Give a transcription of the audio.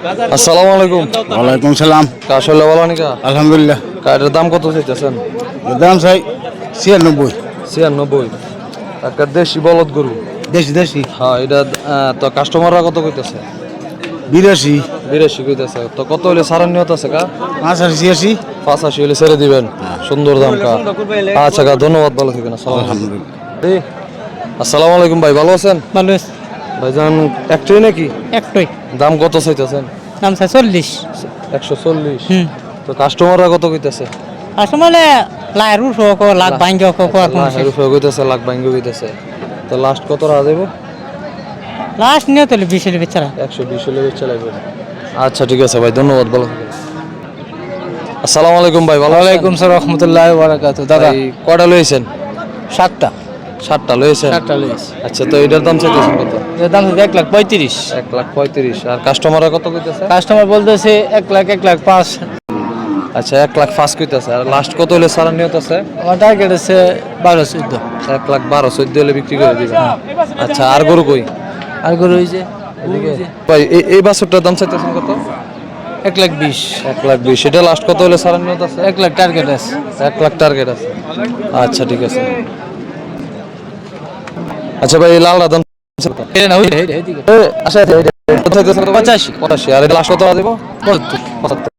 আসসালামু আলাইকুম। ওয়ালাইকুম সালাম। কাশলে বলো নিকা? আলহামদুলিল্লাহ। কাঠের দাম কত চাইতেছেন? দাম চাই ছিয়ানব্বই। ছিয়ানব্বই। একটা দেশি বলদ গরু। দেশি দেশি। হ্যাঁ এটা তো কাস্টমাররা কত কইতেছে? বিরাশি। বিরাশি কইতেছে। তো কত হলে সারান নিয়ত আছে কা? পঁচাশি ছিয়াশি। পাঁচাশি হলে ছেড়ে দিবেন। সুন্দর দাম কা? আচ্ছা কা ধন্যবাদ ভালো থাকেন। আসসালামু আলাইকুম। আসসালামু আলাইকুম ভাই ভালো আছেন? ভালো ভাইজান একটাই নাকি? একটাই। দাম কত চাইতেছেন? দাম চাই চল্লিশ। একশো চল্লিশ। তো কাস্টমাররা কত কইতেছে? আসলে লাই রুশ হোক লাখ ভাঙ্গি হোক লাখের উপরে কইতেছে লাখ ভাঙ্গি কইতেছে। তো লাস্ট কত রাখা দেবো? লাস্ট নিয়ে তো বিশের বেচারা একশো বিশ হলে বেচে লাগবে। আচ্ছা ঠিক আছে ভাই ধন্যবাদ ভালো থাকেন। আসসালামু আলাইকুম ভাই ভালো আলাইকুম স্যার রহমতুল্লাহ বারাকাত দাদা। কয়টা লইছেন? সাতটা। সাতটা আচ্ছা তো এটার দাম চাইতেছেন কত? দাম এক লাখ পঁয়ত্রিশ। এক লাখ পঁয়ত্রিশ। আর কাস্টমাররা কত কইতেছে? কাস্টমার বলতেছে এক লাখ এক লাখ পাঁচ। আচ্ছা এক লাখ পাঁচ কইতেছে। আর লাস্ট কত হলে সারা নিয়ত আছে? আমার টার্গেট আছে বারো চোদ্দ। এক লাখ বারো চোদ্দ হলে বিক্রি করে দিবেন। আচ্ছা আর গরু কই? আর গরু হয়েছে ভাই এই এই বাছরটার দাম চাইতেছেন কত? এক লাখ বিশ। এক লাখ বিশ। এটা লাস্ট কত হলে সারা নিয়ত আছে? এক লাখ টার্গেট আছে। এক লাখ টার্গেট আছে। আচ্ছা ঠিক আছে। আচ্ছা ভাই লালটা দাম আচ্ছা কত? পঁচাশি। আর লাস্ট কত দেবো। পঁচাত্তর।